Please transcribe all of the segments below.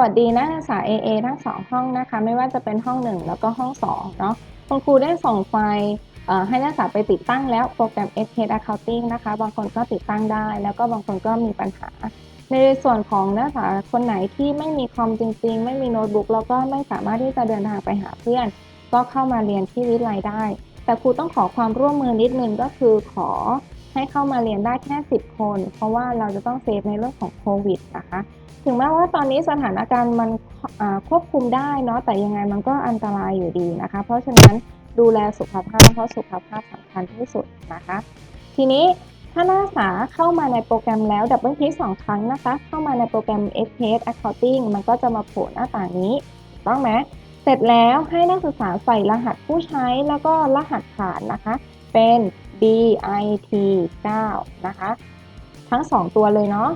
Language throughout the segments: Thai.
วัสดีนักศึกษา AA ทั้งสองห้องนะคะ ไม่ว่าจะเป็นห้อง1แล้วก็ห้อง2เนาะคุณครูได้ส่งไฟล์ให้นักศึกษาไปติดตั้งแล้วโปรแกรม s p Accounting นะคะ บางคนก็ติดตั้งได้ แล้วก็บางคนก็มีปัญหา ในส่วนของนักศึกษาคนไหนที่ไม่มีคอมจริง ๆ ไม่มีโน้ตบุ๊กแล้วก็ไม่สามารถที่จะเดินทางไปหาเพื่อน ก็เข้ามาเรียนที่วิทยาลัยได้ แต่ครูต้องขอความร่วมมือนิดนึงก็คือขอให้เข้ามาเรียนได้แค่ 10 คน เพราะว่าเราจะต้องเซฟในเรื่องของโควิดนะคะ ถึงแม้ว่าตอนนี้สถานการณ์มันควบคุมได้เนาะแต่ยังไงมันก็อันตรายอยู่ดีนะคะ เพราะฉะนั้นดูแลสุขภาพเพราะสุขภาพสำคัญที่สุดนะคะ ทีนี้ถ้านักศึกษาเข้ามาในโปรแกรมแล้วดับเบิลคลิกสองครั้งนะคะ เข้ามาในโปรแกรม XPS Accounting มันก็จะมาโผล่หน้าต่างนี้ถูกต้องไหมเสร็จแล้วให้นักศึกษาใส่รหัสผู้ใช้แล้วก็รหัสผ่านนะคะ เป็น BIT 9นะคะ ทั้ง 2 ตัวเลยเนาะ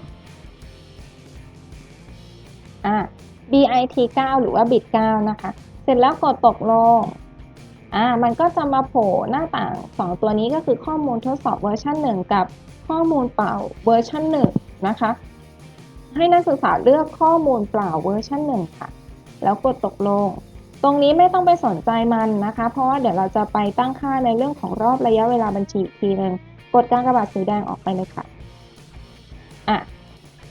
อ่า BIT 9หรือว่า bit 9นะคะ เสร็จแล้วกดตกลง อ่า มันก็จะมาโผล่หน้าต่าง 2 ตัวนี้ก็คือข้อมูลทดสอบเวอร์ชัน1 กับข้อมูลเปล่าเวอร์ชัน1นะคะ ให้นักศึกษาเลือกข้อมูลเปล่าเวอร์ชัน1ค่ะ แล้วกดตกลง ตรงนี้ไม่ต้องไปสนใจมันนะคะ เพราะว่าเดี๋ยวเราจะไปตั้งค่าในเรื่องของรอบระยะเวลาบัญชีอีกทีหนึ่งกดการกระบาดสีแดงออกไปเลยค่ะ อะ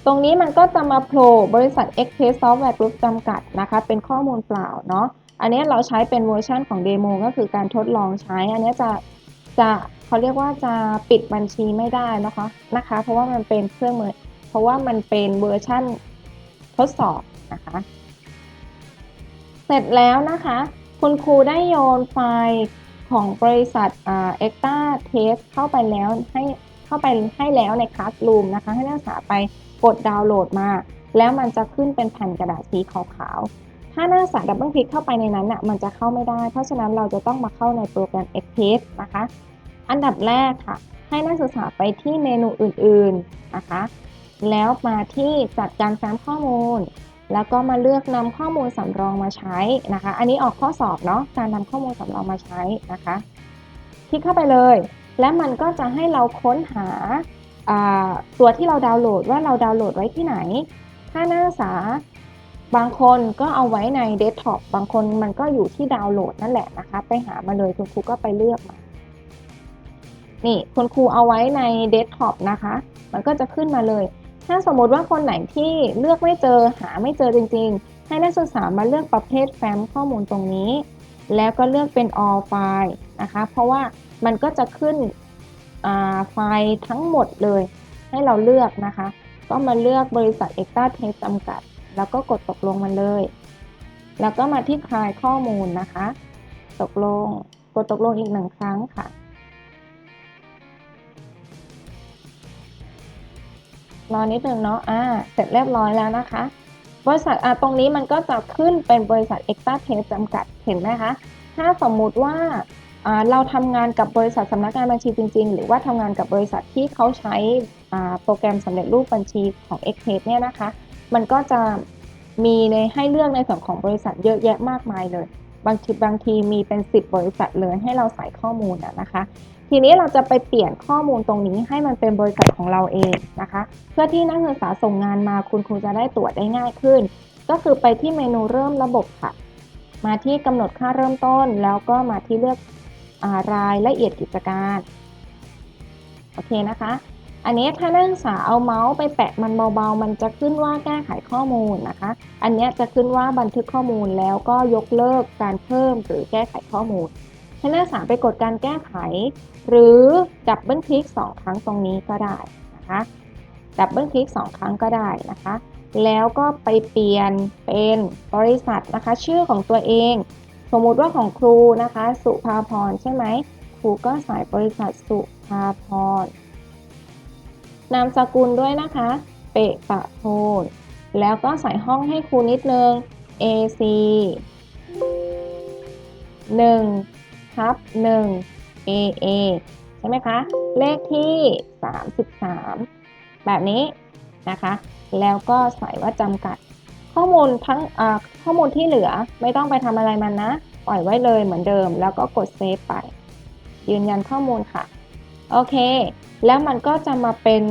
ตรงนี้มันก็จะมาโผล่บริษัท x p a s Software Group จำกัดนะคะ เป็นข้อมูลเปล่าเนาะ อันนี้เราใช้เป็นเวอร์ชันของเดโมก็คือการทดลองใช้ อันนี้จะจะเขาเรียกว่าจะปิดบัญชีไม่ได้นะคะนะคะ เพราะว่ามันเป็นเครื่องมือ เพราะว่ามันเป็นเวอร์ชันทดสอบนะคะ เสร็จแล้วนะคะ คุณครูได้โยนไฟล์ของบริษัทอ่า e c t a Test เข้าไปแล้วให้เข้าไปให้แล้วใน Classroom นะคะ ให้นักศึกษาไป กดดาวน์โหลดมา แล้วมันจะขึ้นเป็นแผ่นกระดาษสีขาวๆ ถ้านักศึกษาดับเบิลคลิกเข้าไปในนั้นน่ะมันจะเข้าไม่ได้ เพราะฉะนั้นเราจะต้องมาเข้าในโปรแกรม e x p r e s s นะคะ อันดับแรกค่ะ ให้นักศึกษาไปที่เมนูอื่นๆนะคะ แล้วมาที่จัดการแฟ้มข้อมูล แล้วก็มาเลือกนำข้อมูลสำรองมาใช้นะคะ อันนี้ออกข้อสอบเนาะ การนำข้อมูลสำรองมาใช้นะคะ คลิกเข้าไปเลย และมันก็จะให้เราค้นหา ตัวที่เราดาวน์โหลดว่าเราดาวน์โหลดไว้ที่ไหน ถ้านักศึกษาบางคนก็เอาไว้ในเดสก์ท็อปบางคนมันก็อยู่ที่ดาวน์โหลดนั่นแหละนะคะ ไปหามาเลยคุณครูก็ไปเลือกมา นี่คุณครูเอาไว้ในเดสก์ท็อปนะคะ มันก็จะขึ้นมาเลย ถ้าสมมติว่าคนไหนที่เลือกไม่เจอหาไม่เจอจริง ๆ ให้นักศึกษามาเลือกประเภทแฟ้มข้อมูลตรงนี้ แล้วก็เลือกเป็น all file นะคะ เพราะว่ามันก็จะขึ้น ไฟล์ทั้งหมดเลย ให้เราเลือกนะคะ ก็มาเลือกบริษัท e x t a Test จำกัด แล้วก็กดตกลงมันเลย แล้วก็มาที่คลายข้อมูลนะคะ ตกลง กดตกลงอีกหนึ่งครั้งค่ะรอนิดนึงเนาะ อ่า เสร็จเรียบร้อยแล้วนะคะ บริษัท อ่า ตรงนี้มันก็จะขึ้นเป็นบริษัท e x t r a Test จำกัด เห็นไหมคะ ถ้าสมมุติว่า เราทำงานกับบริษัทสำนักงานบัญชีจริง ๆ หรือว่าทำงานกับบริษัทที่เขาใช้โปรแกรมสำเร็จรูปบัญชีของ e x p r e s s เนี่ยนะคะ มันก็จะมีในให้เลือกในส่วนของบริษัทเยอะแยะมากมายเลย บางทีบางทีมีเป็น 10 บริษัทเลยให้เราใส่ข้อมูลนะคะ ทีนี้เราจะไปเปลี่ยนข้อมูลตรงนี้ให้มันเป็นบริษัทของเราเองนะคะ เพื่อที่นักศึกษาส่งงานมาคุณครูจะได้ตรวจได้ง่ายขึ้น ก็คือไปที่เมนูเริ่มระบบค่ะ มาที่กำหนดค่าเริ่มต้น แล้วก็มาที่เลือการายละเอียดกิจการ โอเคนะคะ อันนี้ถ้านักศึกษาเอาเมาส์ไปแปะมันเบาๆ มันจะขึ้นว่าแก้ไขข้อมูลนะคะ อันนี้จะขึ้นว่าบันทึกข้อมูลแล้วก็ยกเลิกการเพิ่มหรือแก้ไขข้อมูลให้นักศึกษาไปกดการแก้ไข หรือดับเบิลคลิก2ครั้งตรงนี้ก็ได้นะคะดับเบิลคลิก2ครั้งก็ได้นะคะ แล้วก็ไปเปลี่ยนเป็นบริษัทนะคะ ชื่อของตัวเอง สมมุติว่าของครูนะคะ สุภาพรใช่ไหมครูก็ใส่บริษัทสุภาพรนามสกุลด้วยนะคะ เปะปะโทนแล้วก็ใส่ห้องให้ครูนิดนึง AC 1ทับ1 AA ใช่ไหมคะ เลขที่ 33 แบบนี้นะคะ แล้วก็ใส่ว่าจำกัด ข้อมูลทั้งข้อมูลที่เหลือไม่ต้องไปทำอะไรมันนะ ปล่อยไว้เลยเหมือนเดิม แล้วก็กดเซฟไป ยืนยันข้อมูลค่ะ โอเค แล้วมันก็จะมาเป็น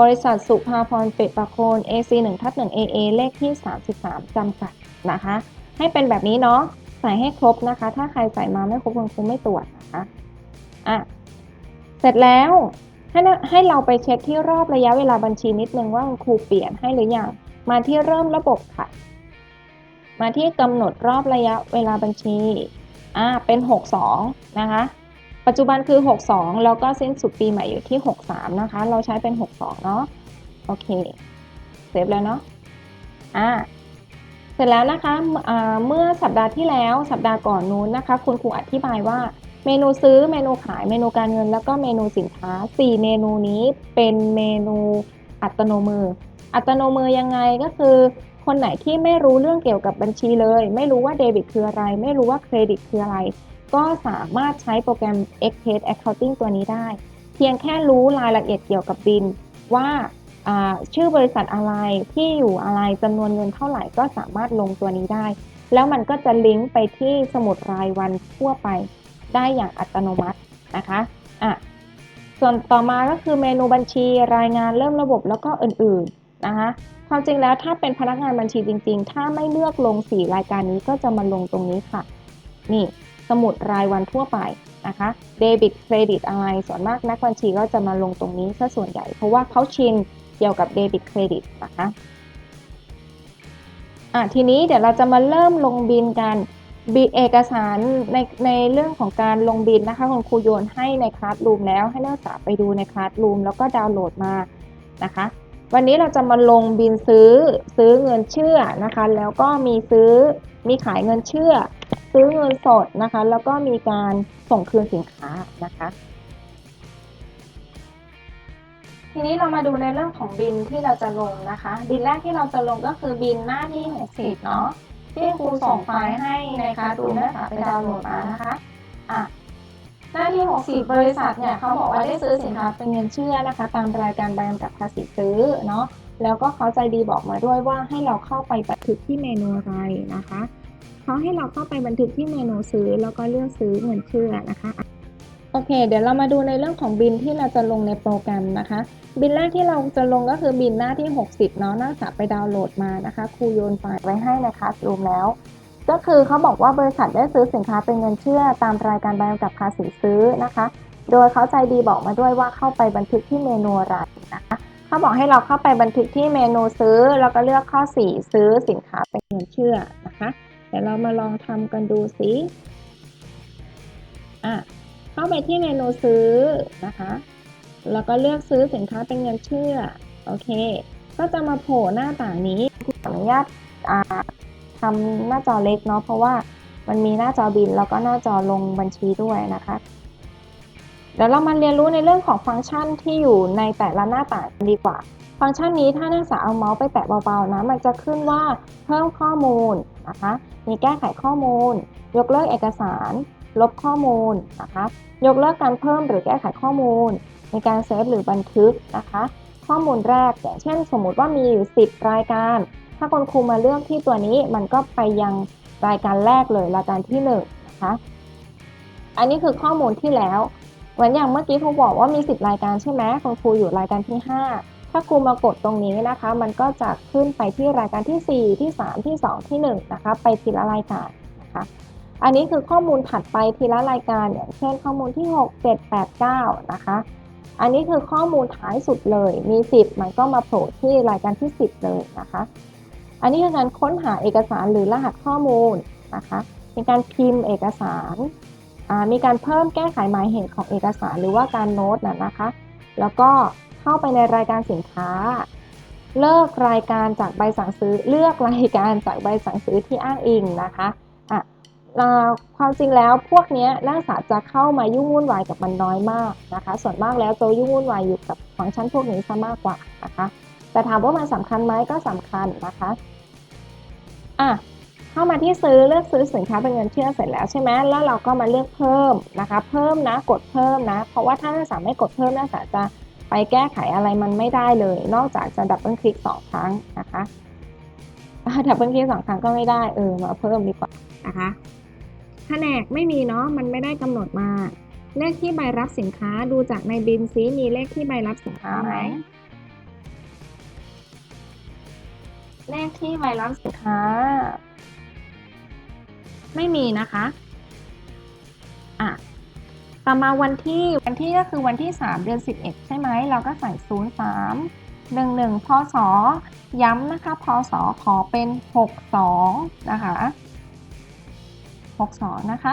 บริษัทสุภาพรเป็ดประโคน AC 1ทับ1 AA เลขที่ 33จำกัดนะคะ ให้เป็นแบบนี้เนาะ ใส่ให้ครบนะคะ ถ้าใครใส่มาไม่ครบคุณครูไม่ตรวจนะคะ อะ เสร็จแล้วให้ให้เราไปเช็คที่รอบระยะเวลาบัญชีนิดนึงว่าคุณครูเปลี่ยนให้หรือยัง มาที่เริ่มระบบค่ะ มาที่กำหนดรอบระยะเวลาบัญชี อ่า เป็น 62 นะคะ ปัจจุบันคือ 62 แล้วก็สิ้นสุดปีใหม่อยู่ที่ 63 นะคะ เราใช้เป็น 62 เนาะ โอเค เซฟแล้วเนาะ อ่า เสร็จแล้วนะคะอ่าเมื่อสัปดาห์ที่แล้วสัปดาห์ก่อนนู้นนะคะ คุณครูอธิบายว่าเมนูซื้อ เมนูขาย เมนูการเงิน แล้วก็เมนูสินค้า 4 เมนูนี้เป็นเมนูอัตโนมือ อัตโนมือยังไงก็คือ คนไหนที่ไม่รู้เรื่องเกี่ยวกับบัญชีเลย ไม่รู้ว่าเดบิตคืออะไร ไม่รู้ว่าเครดิตคืออะไร ก็สามารถใช้โปรแกรม Excel Accounting ตัวนี้ได้ เพียงแค่รู้รายละเอียดเกี่ยวกับบินว่าอ่าชื่อบริษัทอะไรที่อยู่อะไรจำนวนเงินเท่าไหร่ก็สามารถลงตัวนี้ได้ แล้วมันก็จะลิงก์ไปที่สมุดรายวันทั่วไป ได้อย่างอัตโนมัตินะคะอะส่วนต่อมาก็คือเมนูบัญชีรายงานเริ่มระบบแล้วก็อื่นๆ นะคะความจริงแล้วถ้าเป็นพนักงานบัญชีจริง ๆ ถ้าไม่เลือกลง 4 รายการนี้ก็จะมาลงตรงนี้ค่ะ นี่สมุดรายวันทั่วไปนะคะเดบิตเครดิตอะไรส่วนมากนักบัญชีก็จะมาลงตรงนี้ซะส่วนใหญ่เพราะว่าเขาชินเกี่ยวกับเดบิตเครดิตนะคะอะทีนี้เดี๋ยวเราจะมาเริ่มลงบินกันบิเอกสารในในเรื่องของการลงบินนะคะคุณครูโยนให้ในคลาสรูมแล้วให้นักศึกษาไปดูในคลาสรูมแล้วก็ดาวน์โหลดมานะคะ วันนี้เราจะมาลงบินซื้อซื้อเงินเชื่อนะคะ แล้วก็มีซื้อมีขายเงินเชื่อ ซื้อเงินสดนะคะ แล้วก็มีการส่งคืนสินค้านะคะ ทีนี้เรามาดูในเรื่องของบินที่เราจะลงนะคะ บินแรกที่เราจะลงก็คือบินหน้าที่60เนาะที่ครูส่งไฟล์ให้ในคลาสรูมนะคะไปดาวน์โหลดมานะคะอะ 60 บริษัทเนี่ยเขาบอกว่าได้ซื้อสินค้าเป็นเงินเชื่อนะคะ ตามรายการใบกำกับภาษีซื้อเนาะแล้วก็เขาใจดีบอกมาด้วยว่าให้เราเข้าไปบันทึกที่เมนูอะไรนะคะเขาให้เราเข้าไปบันทึกที่เมนูซื้อแล้วก็เลือกซื้อเงินเชื่อนะคะโอเค เดี๋ยวเรามาดูในเรื่องของบินที่เราจะลงในโปรแกรมนะคะ บินแรกที่เราจะลงก็คือบินหน้าที่ 60 เนาะน่าจะไปดาวน์โหลดมานะคะครูโยนไฟล์ไว้ให้ในคลาสรูมแล้ว ก็คือเขาบอกว่าบริษัทได้ซื้อสินค้าเป็นเงินเชื่อตามรายการใบกำกับภาษีซื้อนะคะ โดยเขาใจดีบอกมาด้วยว่าเข้าไปบันทึกที่เมนูอะไรนะคะเขาบอกให้เราเข้าไปบันทึกที่เมนูซื้อ แล้วก็เลือกข้อ 4 ซื้อสินค้าเป็นเงินเชื่อนะคะเดี๋ยวเรามาลองทำกันดูสิอะเข้าไปที่เมนูซื้อนะคะแล้วก็เลือกซื้อสินค้าเป็นเงินเชื่อโอเค ก็จะมาโผล่หน้าต่างนี้ขออนุญาต อ่าทำหน้าจอเล็กเนาะเพราะว่ามันมีหน้าจอบินแล้วก็หน้าจอลงบัญชีด้วยนะคะเดี๋ยวเรามาเรียนรู้ในเรื่องของฟังก์ชันที่อยู่ในแต่ละหน้าต่างกันดีกว่า ฟังก์ชันนี้ถ้านักศึกษาเอาเมาส์ไปแตะเบาๆนะ มันจะขึ้นว่าเพิ่มข้อมูลนะคะ มีแก้ไขข้อมูล ยกเลิกเอกสาร ลบข้อมูลนะคะ ยกเลิกการเพิ่มหรือแก้ไขข้อมูล มีการเซฟหรือบันทึกนะคะ ข้อมูลแรกอย่างเช่น สมมุติว่ามีอยู่ 10 รายการ ถ้าคุณครูมาเลือกที่ตัวนี้มันก็ไปยังรายการแรกเลยรายการที่1นะคะอันนี้คือข้อมูลที่แล้วเหมือนอย่างเมื่อกี้ครูบอกว่ามี 10 รายการใช่ไหมคุณครูอยู่รายการที่ 5 ถ้าครูมากดตรงนี้นะคะ มันก็จะขึ้นไปที่รายการที่ 4 ที่ 3 ที่ 2 ที่1นะคะไปทีละรายการนะคะอันนี้คือข้อมูลถัดไปทีละรายการอย่างเช่นข้อมูลที่ 6 7 8 9 นะคะ อันนี้คือข้อมูลท้ายสุดเลยมี 10 มันก็มาโผล่ที่รายการที่ 10 เลยนะคะ อันนี้คือการค้นหาเอกสารหรือรหัสข้อมูลนะคะมีการพิมพ์เอกสารมีการเพิ่มแก้ไขหมายเหตุของเอกสารหรือว่าการโน้ตนะนะคะ แล้วก็เข้าไปในรายการสินค้า เลิกรายการจากใบสั่งซื้อ เลือกรายการจากใบสั่งซื้อที่อ้างอิงนะคะอะความจริงแล้วพวกนี้นักศึกษาจะเข้ามายุ่งวุ่นวายกับมันน้อยมากนะคะ ส่วนมากแล้วจะยุ่งวุ่นวายอยู่กับฟังก์ชันพวกนี้ซะมากกว่านะคะ แต่ถามว่ามันสำคัญไหมก็สำคัญนะคะ อะเข้ามาที่ซื้อเลือกซื้อสินค้าเป็นเงินเชื่อเสร็จแล้วใช่ไหมแล้วเราก็มาเลือกเพิ่มนะคะ เพิ่มนะกดเพิ่มนะ เพราะว่าถ้านักศึกษาไม่กดเพิ่มนักศึกษาจะไปแก้ไขอะไรมันไม่ได้เลย นอกจากจะดับเบิลคลิกสองครั้งนะคะดับเบิลคลิกสองครั้งก็ไม่ได้เออมาเพิ่มดีกว่านะคะแผนกไม่มีเนาะมันไม่ได้กำหนดมา เลขที่ใบรับสินค้าดูจากในบินซิมีเลขที่ใบรับสินค้าไหม เลขที่ใบรับสินค้า ไม่มีนะคะ อะต่อมาวันที่วันที่ก็คือวันที่ 3 เดือน 11 ใช่ไหม เราก็ใส่ 0 3 1 1พศย้ำนะคะพศขอเป็น 62 นะคะ 62 นะคะ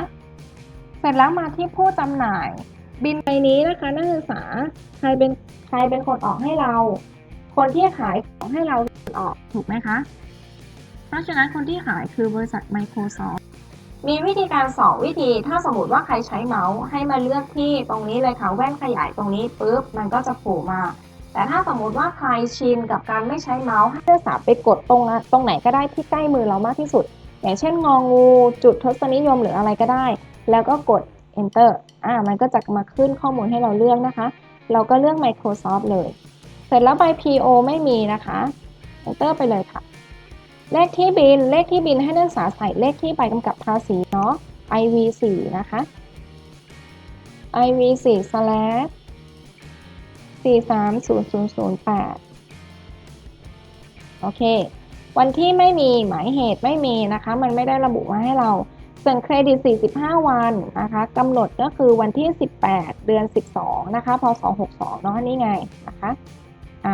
เสร็จแล้วมาที่ผู้จำหน่าย บินใบนี้นะคะนักศึกษาใครเป็นใครเป็นคนออกให้เรา คนที่ขายของให้เรา ออกถูกไหมคะ เพราะฉะนั้นคนที่ขายคือบริษัท Microsoft มีวิธีการสองวิธี ถ้าสมมติว่าใครใช้เมาส์ให้มาเลือกที่ตรงนี้เลยค่ะ แว่นขยายตรงนี้ปุ๊บมันก็จะโผล่มา แต่ถ้าสมมติว่าใครชินกับการไม่ใช้เมาส์ให้นักศึกษาไปกดตรงตรงไหนก็ได้ที่ใกล้มือเรามากที่สุด อย่างเช่นงองูจุดทศนิยมหรืออะไรก็ได้ แล้วก็กด enter อ่ามันก็จะมาขึ้นข้อมูลให้เราเลือกนะคะ เราก็เลือก Microsoft เลย เสร็จแล้วใบ PO ไม่มีนะคะ enter ไปเลยค่ะ เลขที่บินเลขที่บินให้นักศึกษาใส่เลขที่ใบกำกับภาษีเนาะ IV4 นะคะ IV4 slash 430008 โอเค วันที่ไม่มีหมายเหตุไม่มีนะคะ มันไม่ได้ระบุมาให้เราส่วนเครดิต 45 วันนะคะกำหนดก็คือวันที่ 18 เดือน 12 นะคะ พศ 62 เนาะนี่ไงนะคะ อะ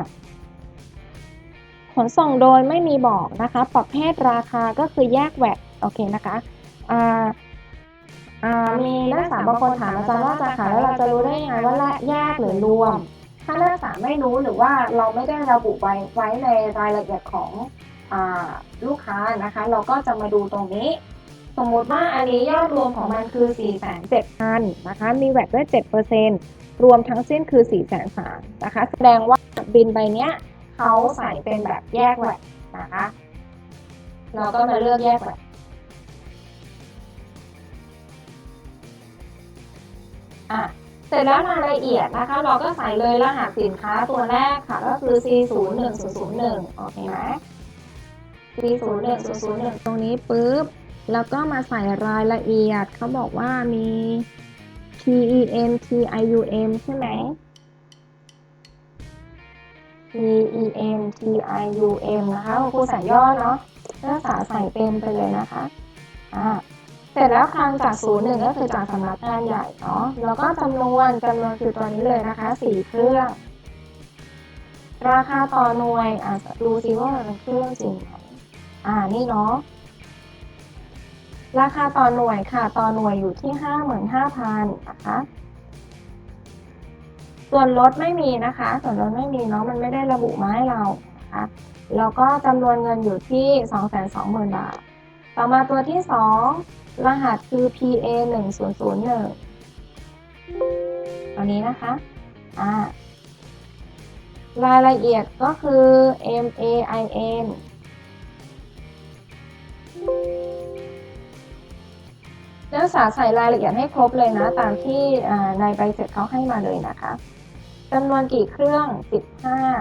ขนส่งโดยไม่มีบอกนะคะ ประเภทราคาก็คือแยกแวดโอเคนะคะมีนักศึกษาบางคนถามอาจารย์ว่าอาจารย์คะแล้วเราจะรู้ได้ยังไงว่าแยกหรือรวม ถ้านักศึกษาไม่รู้หรือว่าเราไม่ได้ระบุไว้ไว้ในรายละเอียดของอลูกค้านะคะ เราก็จะมาดูตรงนี้ สมมติว่าอันนี้ยอดรวมของมันคือ 4 7 0 0 0นะคะ มีแวดด้วย7%รวมทั้งสิ้นคือ 4 3 0 0 0นะคะ แสดงว่าบินใบเนี้ย เขาใส่เป็นแบบแยกแหวดนะคะ เราก็มาเลือกแยกแหวดอะเสร็จแล้วรายละเอียดนะคะ เราก็ใส่เลยรหัสสินค้าตัวแรกค่ะ ก็คือ C 0 1 0 0 1โอเคไหม C 0 1 0 0 1ตรงนี้ปุ๊บ แล้วก็มาใส่รายละเอียดเขาบอกว่ามี P E M T I U M ใช่ไหม E M T I U M นะคะคุณครูใส่ย่อเนาะนักศึกษาใส่เต็มไปเลยนะคะอ่าเสร็จแล้วคลังจากศูนย์หนึ่งก็คือจากสำนักงานใหญ่เนาะแล้วก็จำนวนจำนวนคือตัวนี้เลยนะคะสี่เครื่อง ราคาต่อหน่วยอะดูซิว่ามันเป็นเครื่องจริงไหมอ่านี่เนาะราคาต่อหน่วยค่ะ ต่อหน่วยอยู่ที่ห้าหมื่นห้าพันนะคะ ส่วนลดไม่มีนะคะ ส่วนลดไม่มีเนาะมันไม่ได้ระบุมาให้เรานะคะแล้วก็จำนวนเงินอยู่ที่สองแสนสองหมื่นบาท ต่อมาตัวที่สองรหัสคือ PA หนึ่งศูนย์ศูนย์หนึ่งอันนี้นะคะอ่ารายละเอียดก็คือ MAIN นักศึกษาใส่รายละเอียดให้ครบเลยนะ ตามที่อ่าในใบเสร็จเขาให้มาเลยนะคะ จำนวนกี่เครื่อง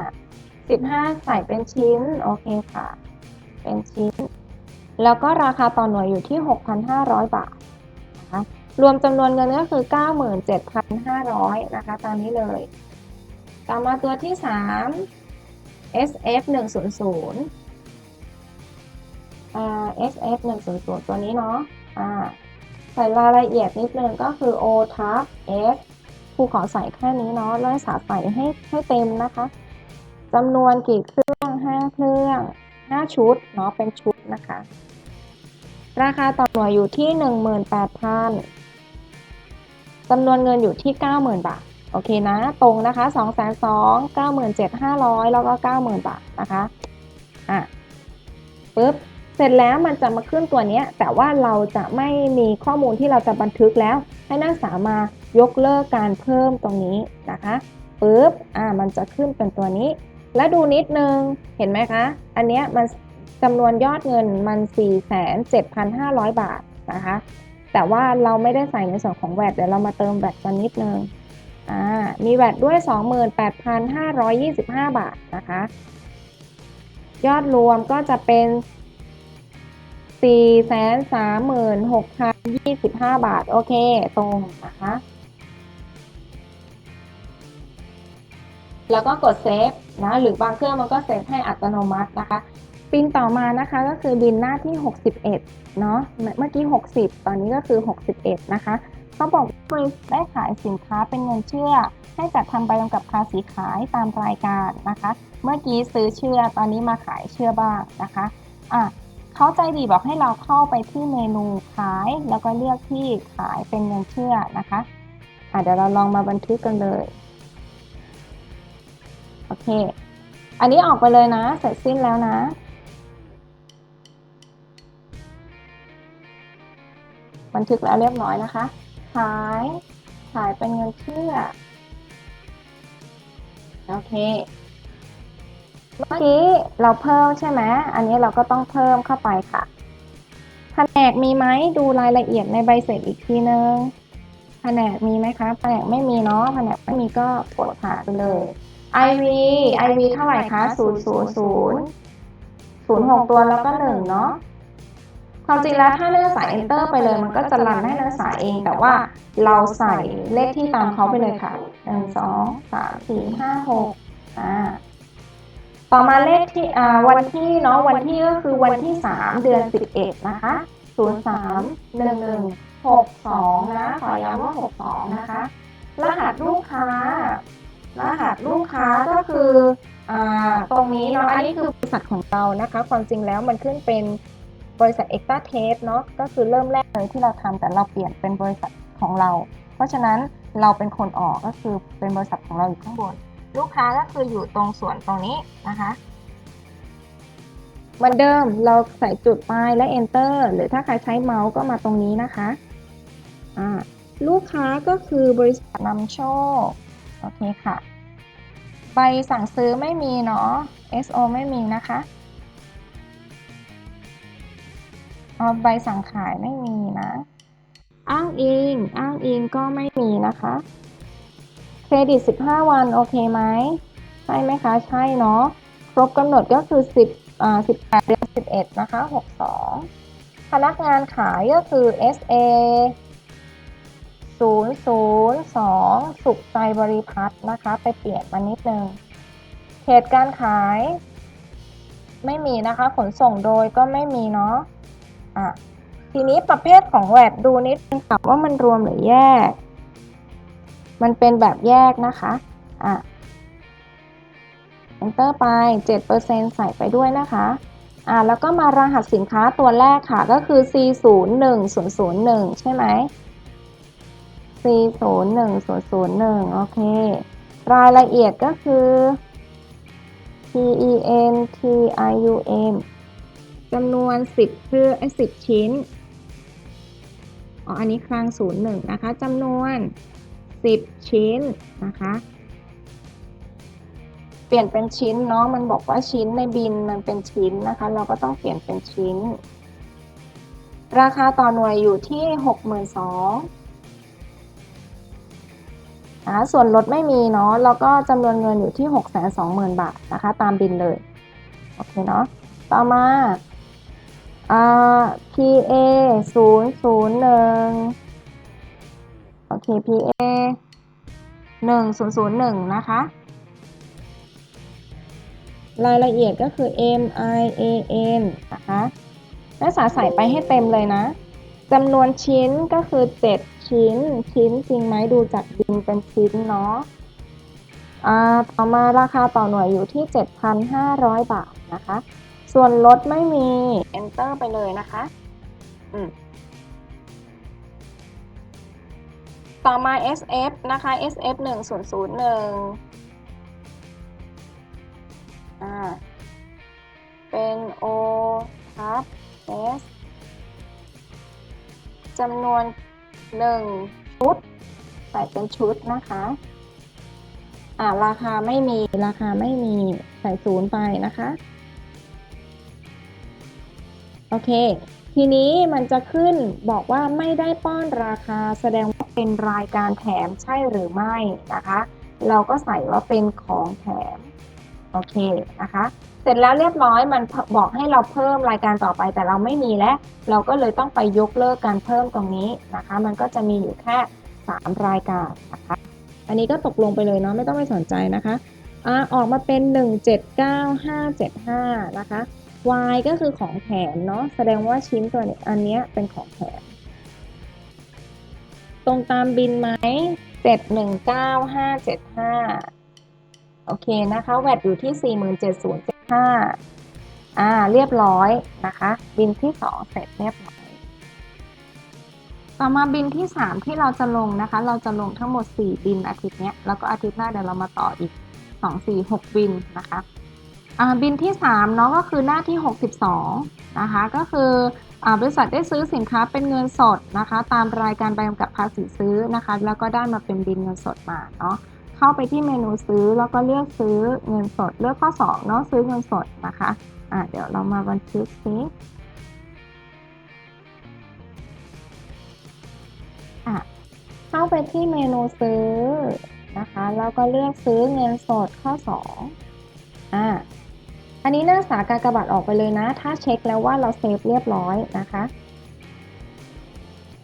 15 15 ใส่เป็นชิ้น โอเคค่ะ เป็นชิ้น แล้วก็ราคาต่อหน่วยอยู่ที่ 6,500 บาทนะคะรวมจำนวนเงินก็คือ 97,500 นะคะ ตามนี้เลย ต่อมาตัวที่ 3 SF 100อ่า SF 100 ตัวนี้เนาะอ่าใส่รายละเอียดนิดนึงก็คือ O ทับ F ครูขอใส่แค่นี้เนาะแล้วสาใส่ให้ให้เต็มนะคะจำนวนกี่เครื่อง5เครื่อง5ชุดเนาะเป็นชุดนะคะ ราคาต่อหน่วยอยู่ที่18,000จำนวนเงินอยู่ที่90,000บาทโอเคนะ ตรงนะคะ2 2 9 7 5 0 0แล้วก็90,000บาทนะคะอะปึ๊บเสร็จแล้วมันจะมาขึ้นตัวนี้แต่ว่าเราจะไม่มีข้อมูลที่เราจะบันทึกแล้ว ให้นักศึกษามา ยกเลิกการเพิ่มตรงนี้นะคะปึ๊บอ่ามันจะขึ้นเป็นตัวนี้ แล้วดูนิดนึงเห็นไหมคะ อันเนี้ยมันจำนวนยอดเงินมัน 4,7,500 บาทนะคะ แต่ว่าเราไม่ได้ใส่ในส่วนของแวดเดี๋ยวเรามาเติมแวดกันนิดนึงอ่ามีแวดด้วย 28,525 บาทนะคะ ยอดรวมก็จะเป็น 436,025 บาท โอเค ตรงนะคะ แล้วก็กดเซฟนะหรือบางเครื่องมันก็เซฟให้อัตโนมัตินะคะบินต่อมานะคะก็คือบินหน้าที่ 61 เนาะเมื่อกี้ 60 ตอนนี้ก็คือ 61 นะคะเขาบอกบริษัทได้ขายสินค้าเป็นเงินเชื่อ ให้จัดทำใบกำกับภาษีขายตามรายการนะคะ เมื่อกี้ซื้อเชื่อตอนนี้มาขายเชื่อบ้างนะคะอะเขาใจดีบอกให้เราเข้าไปที่เมนูขาย แล้วก็เลือกที่ขายเป็นเงินเชื่อนะคะอะเดี๋ยวเราลองมาบันทึกกันเลย โอเค อันนี้ออกไปเลยนะ เสร็จสิ้นแล้วนะบันทึกแล้วเรียบร้อยนะคะ ขาย ขายเป็นเงินเชื่อ โอเค เมื่อกี้เราเพิ่มใช่ไหม อันนี้เราก็ต้องเพิ่มเข้าไปค่ะ แผนกมีไหม ดูรายละเอียดในใบเสร็จอีกทีนึง แผนกมีไหมคะ แผนกไม่มีเนาะ แผนกไม่มีก็กดผ่านไปเลย IV IV เท่าไหร่คะ0 0 0 0 6ตัวแล้วก็1เนาะความจริงแล้วถ้าเนื้อสาย enter ไปเลย มันก็จะรันให้เนื้อสายเอง แต่ว่าเราใส่เลขที่ตามเขาไปเลยค่ะ1 2 3 4 5 6อ่าต่อมาเลขที่อ่าวันที่เนาะวันที่ก็คือวันที่3เดือน11นะคะ0 3 1 1 6 2นะขอย้ำว่า62นะคะ รหัสลูกค้า รหัสลูกค้าก็คืออตรงนี้เนาะอันนี้คือบริษัทของเรานะคะ ความจริงแล้วมันขึ้นเป็นบริษัท Extra Tape เนาะก็คือเริ่มแรกเลยที่เราทำแต่เราเปลี่ยนเป็นบริษัทของเรา เพราะฉะนั้นเราเป็นคนออกก็คือเป็นบริษัทของเราอยู่ข้างบน ลูกค้าก็คืออยู่ตรงส่วนตรงนี้นะคะเหมือนเดิมเราใส่จุดไปและ enter หรือถ้าใครใช้เมาส์ก็มาตรงนี้นะคะลูกค้าก็คือบริษัทนำโชค โอเคค่ะ ใบสั่งซื้อไม่มีเนาะ SO ไม่มีนะคะเอาใบสั่งขายไม่มีนะ อ้างอิง อ้างอิงก็ไม่มีนะคะ เครดิต 15 วันโอเคไหม ใช่ไหมคะ ใช่เนาะ ครบกำหนดก็คือ 10อ่า18 เดือน 11 นะคะ 62 พนักงานขายก็คือ SA 002 สุขใจบริพัตรนะคะ ไปเปลี่ยนมานิดนึงเขตการขาย ไม่มีนะคะ ขนส่งโดยก็ไม่มีเนาะอะทีนี้ประเภทของแวดดูนิดนึงค่ะว่ามันรวมหรือแยก มันเป็นแบบแยกนะคะอะ enter ไป 7%ใส่ไปด้วยนะคะอ่าแล้วก็มารหัสสินค้าตัวแรกค่ะก็คือ C 0 1 0 0 1 ใช่ไหม C 0 1 0 0 1 โอเค รายละเอียดก็คือ P E N T I U M จำนวน 10คือไอ้10 ชิ้น อ๋อ อันนี้คลัง01 นะคะ จำนวน 10 ชิ้นนะคะ เปลี่ยนเป็นชิ้นเนาะ มันบอกว่าชิ้นในบินมันเป็นชิ้นนะคะ เราก็ต้องเปลี่ยนเป็นชิ้น ราคาต่อหน่วยอยู่ที่ 62,000 อ่าส่วนลดไม่มีเนาะแล้วก็จำนวนเงินอยู่ที่ 620,000 บาทนะคะ ตามบินเลยโอเคเนาะต่อมาอ่า PA 001 โอเค PA 1001 นะคะ รายละเอียดก็คือ M I A N นะคะนักศึกษาใส่ไปให้เต็มเลยนะจำนวนชิ้นก็คือ 7 ชิ้น ชิ้นจริงไหมดูจากบินเป็นชิ้นเนาะอ่าต่อมาราคาต่อหน่วยอยู่ที่ 7,500 บาทนะคะ ส่วนลดไม่มี enter ไปเลยนะคะ อืมต่อมา SF นะคะ SF 1001อ่า เป็น O ทับ S จำนวน 1ชุดใส่เป็นชุดนะคะอ่าราคาไม่มีราคาไม่มีใส่ศูนย์ไปนะคะ โอเค ทีนี้มันจะขึ้นบอกว่าไม่ได้ป้อนราคาแสดงว่าเป็นรายการแถมใช่หรือไม่นะคะ เราก็ใส่ว่าเป็นของแถม โอเคนะคะ เสร็จแล้วเรียบร้อยมันบอกให้เราเพิ่มรายการต่อไปแต่เราไม่มีแล้ว เราก็เลยต้องไปยกเลิกการเพิ่มตรงนี้นะคะ มันก็จะมีอยู่แค่ 3 รายการนะคะ อันนี้ก็ตกลงไปเลยเนาะไม่ต้องไปสนใจนะคะอ่าออกมาเป็น 179575 นะคะ Y ก็คือของแถมเนาะแสดงว่าชิ้นตัวนี้อันนี้เป็นของแถมตรงตามบินไหมเจ็ดหนึ่งเก้าห้าเจ็ดห้าโอเคนะคะ แวดอยู่ที่สี่หมื่นเจ็ดศูนย์ ห้าอ่า เรียบร้อยนะคะ บินที่สองเสร็จเรียบร้อย ต่อมาบินที่สามที่เราจะลงนะคะ เราจะลงทั้งหมดสี่บินอาทิตย์เนี้ย แล้วก็อาทิตย์หน้าเดี๋ยวเรามาต่ออีกสองสี่หกบินนะคะอ่าบินที่3เนาะก็คือหน้าที่ 62 นะคะ ก็คืออบริษัทได้ซื้อสินค้าเป็นเงินสดนะคะ ตามรายการใบกำกับภาษีซื้อนะคะ แล้วก็ได้มาเป็นบินเงินสดมาเนาะ เข้าไปที่เมนูซื้อแล้วก็เลือกซื้อเงินสด เลือกข้อ2เนาะซื้อเงินสดนะคะอ่าเดี๋ยวเรามาบันทึกซิอะเข้าไปที่เมนูซื้อนะคะแล้วก็เลือกซื้อเงินสดข้อ2อ่าอันนี้หน้าสากากบาทออกไปเลยนะ ถ้าเช็คแล้วว่าเราเซฟเรียบร้อยนะคะ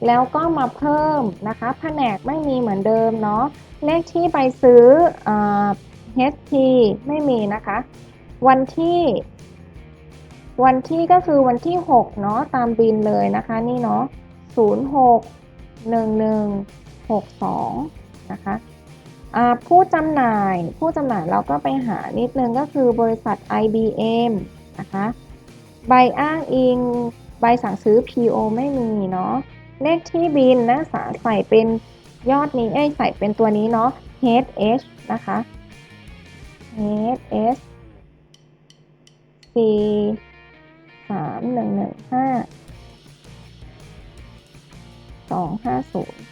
แล้วก็มาเพิ่มนะคะ แผนกไม่มีเหมือนเดิมเนาะ เลขที่ไปซื้ออ HT ไม่มีนะคะ วันที่ วันที่ก็คือวันที่ 6 เนาะตามบินเลยนะคะนี่เนาะ06 11 62 นะคะอ่าผู้จำหน่ายผู้จำหน่ายเราก็ไปหานิดนึงก็คือบริษัท IBM นะคะใบอ้างอิง ใบสั่งซื้อ PO ไม่มีเนาะเลขที่บินนะสาใส่เป็น ยอดนี้เอ้ยใส่เป็นตัวนี้เนาะ HH นะคะ HH สี่สามหนึ่งหนึ่งห้าสองห้าศูนย์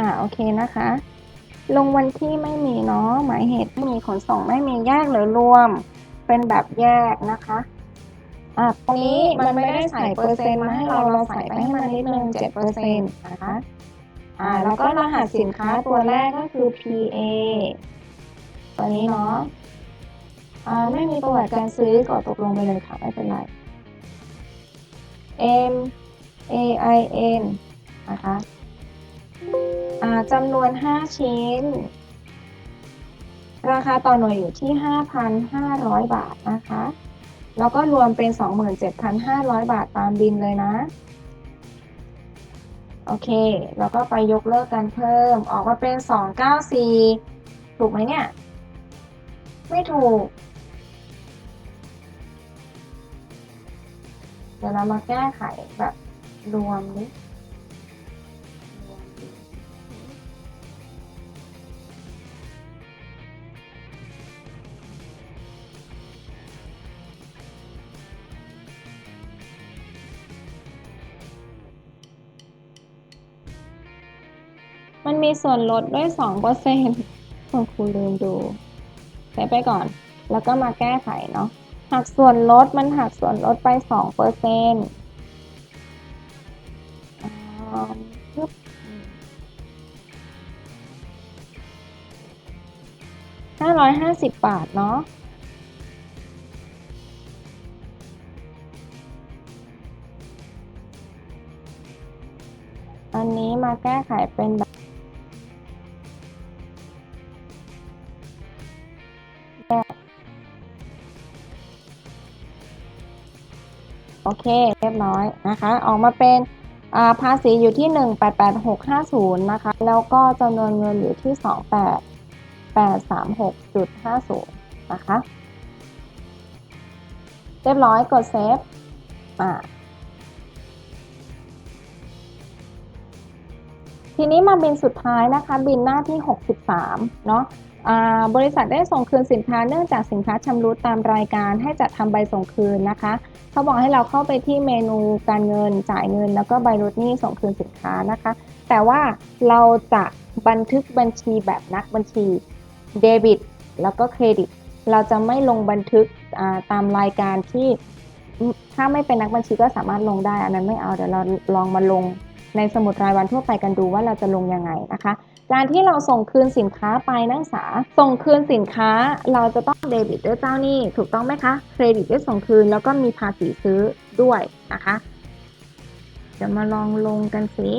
อ่าโอเคนะคะ ลงวันที่ไม่มีเนาะหมายเหตุไม่มีขนส่งไม่มีแยกหรือรวม เป็นแบบแยกนะคะอ่าตรงนี้มันไม่ได้ใส่เปอร์เซ็นต์มาให้เราเราใส่ไปให้มันนิดนึงเจ็ดเปอร์เซ็นต์นะคะอ่าแล้วก็รหัสสินค้าตัวแรกก็คือ PA ตัวนี้เนาะอ่าไม่มีประวัติการซื้อกดตกลงไปเลยค่ะไม่เป็นไร M A I N นะคะ จำนวน 5 ชิ้น ราคาต่อหน่วยอยู่ที่ 5,500 บาทนะคะ แล้วก็รวมเป็น 27,500 บาทตามบินเลยนะ โอเค แล้วก็ไปยกเลิกกันเพิ่ม ออกมาเป็น 294 ถูกไหมเนี่ย ไม่ถูก เดี๋ยวเรามาแก้ไขแบบรวมนิร มีส่วนลดด้วยสองเปอร์เซ็นต์คุณครูลืมดูใส่ไปก่อน แล้วก็มาแก้ไขเนาะหักส่วนลดมันหักส่วนลดไปสองเปอร์เซ็นต์ห้าร้อยห้าสิบบาทเนาะอันนี้มาแก้ไขเป็นแบบ โอเค เรียบร้อยนะคะ ออกมาเป็นภาษีอยู่ที่ 188650 นะคะ แล้วก็จำนวนเงินอยู่ที่ 28836.50 นะคะ เรียบร้อยกดเซฟอ่าทีนี้มาบินสุดท้ายนะคะ บินหน้าที่ 63 เนาะอ่าบริษัทได้ส่งคืนสินค้าเนื่องจากสินค้าชำรุดตามรายการให้จัดทำใบส่งคืนนะคะ เขาบอกให้เราเข้าไปที่เมนูการเงินจ่ายเงิน แล้วก็ใบลดหนี้ส่งคืนสินค้านะคะ แต่ว่าเราจะบันทึกบัญชีแบบนักบัญชีเดบิตแล้วก็เครดิต เราจะไม่ลงบันทึกาตามรายการที่ถ้าไม่เป็นนักบัญชีก็สามารถลงได้ อันนั้นไม่เอาเดี๋ยวเราลองมาลงในสมุดรายวันทั่วไปกันดูว่าเราจะลงยังไงนะคะ การที่เราส่งคืนสินค้าไปนักศึกษา ส่งคืนสินค้าเราจะต้องเดบิตด้วยเจ้าหนี้ถูกต้องไหมคะเครดิตด้วยส่งคืนแล้วก็มีภาษีซื้อด้วยนะคะจะมาลองลงกันสิ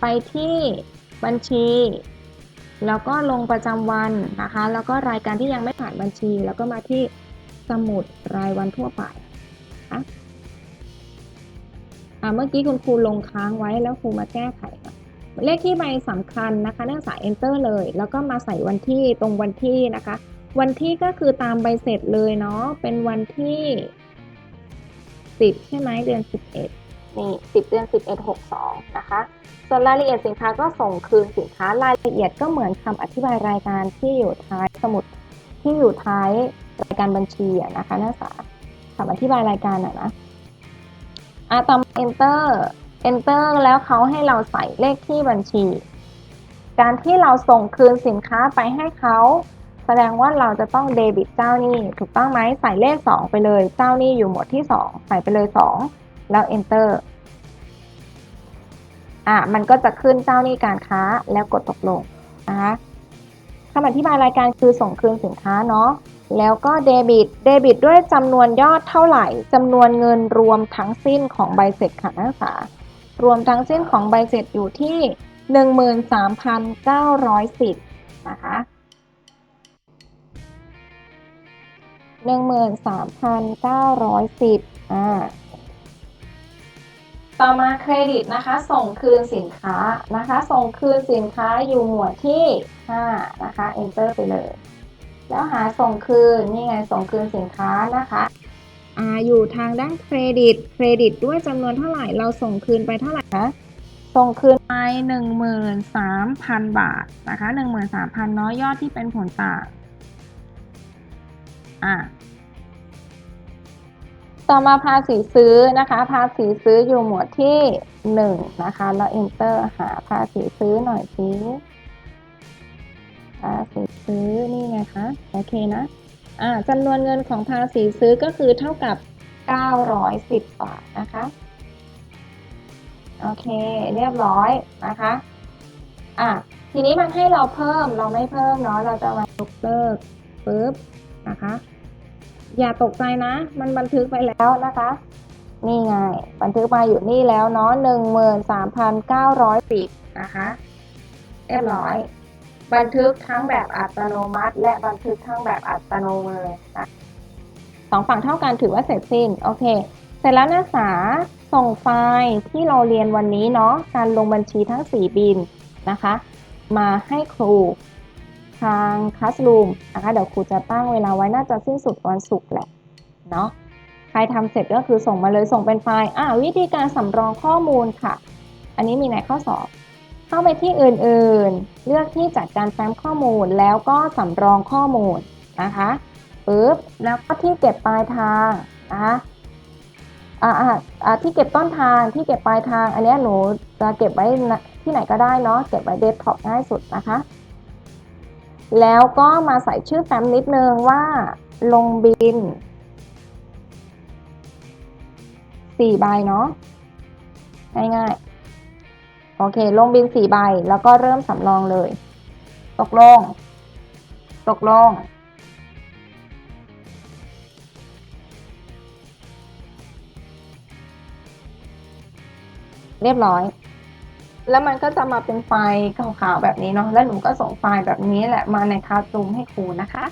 ไปที่บัญชี แล้วก็ลงประจำวันนะคะ แล้วก็รายการที่ยังไม่ผ่านบัญชี แล้วก็มาที่สมุดรายวันทั่วไปนะคะอ่าเมื่อกี้คุณครูลงค้างไว้แล้วครูมาแก้ไขค่ะ เลขที่ใบสำคัญนะคะนักศึกษา enter เลย แล้วก็มาใส่วันที่ตรงวันที่นะคะ วันที่ก็คือตามใบเสร็จเลยเนาะเป็นวันที่ 10 ใช่ไหมเดือน 11 นี่ 10 เดือน 11 62 นะคะส่วนรายละเอียดสินค้าก็ส่งคืนสินค้ารายละเอียดก็เหมือนคำอธิบายรายการที่อยู่ท้ายสมุดที่อยู่ท้ายรายการบัญชีนะคะนักศึกษาคำอธิบายรายการอะนะอะต่อมา enter enter แล้วเขาให้เราใส่เลขที่บัญชี การที่เราส่งคืนสินค้าไปให้เขาแสดงว่าเราจะต้องเดบิตเจ้าหนี้ถูกต้องไหมใส่เลข 2 ไปเลยเจ้าหนี้อยู่หมวดที่ 2 ใส่ไปเลย 2 แล้ว enter อะมันก็จะขึ้นเจ้าหนี้การค้าแล้วกดตกลงนะคะคำอธิบายรายการคือส่งคืนสินค้าเนาะแล้วก็เดบิตเดบิตด้วยจำนวนยอดเท่าไหร่จำนวนเงินรวมทั้งสิ้นของใบเสร็จค่ะนักศึกษา รวมทั้งสิ้นของใบเสร็จอยู่ที่ 13,910 นะคะหนึ่งหมื่นสามพันเก้าร้อยสิบอ่า ต่อมาเครดิตนะคะ ส่งคืนสินค้านะคะ ส่งคืนสินค้าอยู่หมวดที่ 5 นะคะ enter ไปเลย แล้วหาส่งคืน นี่ไงส่งคืนสินค้านะคะ อ่าอยู่ทางด้านเครดิต เครดิตด้วยจำนวนเท่าไหร่ เราส่งคืนไปเท่าไหร่คะส่งคืนไป 13,000 บาทนะคะ 13,000เนาะยอดที่เป็นผลต่างอะต่อมาภาษีซื้อนะคะ ภาษีซื้ออยู่หมวดที่หนึ่งนะคะ แล้ว enter หาภาษีซื้อหน่อยสิภาษีซื้อนี่ไงคะ โอเคนะ จำนวนเงินของภาษีซื้อก็คือเท่ากับ 910 บาทนะคะ โอเค เรียบร้อยนะคะอะทีนี้มันให้เราเพิ่มเราไม่เพิ่มเนาะเราจะมายกเลิกปึ๊บนะคะ อย่าตกใจนะ มันบันทึกไปแล้วนะคะ นี่ไง บันทึกมาอยู่นี่แล้วเนาะหนึ่งหมื่นสามพันเก้าร้อยสิบนะคะ เรียบร้อย บันทึกทั้งแบบอัตโนมัติ และบันทึกทั้งแบบอัตโนมือนะสองฝั่งเท่ากันถือว่าเสร็จสิ้นโอเค เสร็จแล้วนักศึกษาส่งไฟล์ที่เราเรียนวันนี้เนาะการลงบัญชีทั้ง 4 บินนะคะ มาให้ครูทางคลาส o ูมนะคะเดี๋ยวครูจะตั้งเวลาไว้น่าจะสิ้นสุดวันศุกร์แหละเนาะใครทำเสร็จก็คือส่งมาเลยส่งเป็นไฟล์อ่าวิธีการสำรองข้อมูลค่ะ อันนี้มีในข้อสอบ เข้าไปที่อื่นๆ เลือกที่จัดการแฟ้มข้อมูลแล้วก็สำรองข้อมูลนะคะปึ๊บแล้วก็ที่เก็บปลายทางนะคะอ่าอ่าที่เก็บต้นทางที่เก็บปลายทาง อันนี้หนูจะเก็บไว้ที่ไหนก็ได้เนาะเก็บไว้เดสก์ท็อปง่ายสุดนะคะ แล้วก็มาใส่ชื่อแฟ้มนิดนึงว่าลงบินสี่ใบเนาะง่ายๆ โอเค ลงบินสี่ใบ แล้วก็เริ่มสำรองเลย ตกลง ตกลง เรียบร้อย แล้วมันก็จะมาเป็นไฟล์ขาวๆแบบนี้เนาะ แล้วหนูก็ส่งไฟล์แบบนี้แหละมาในคาสรูมให้ครูนะคะ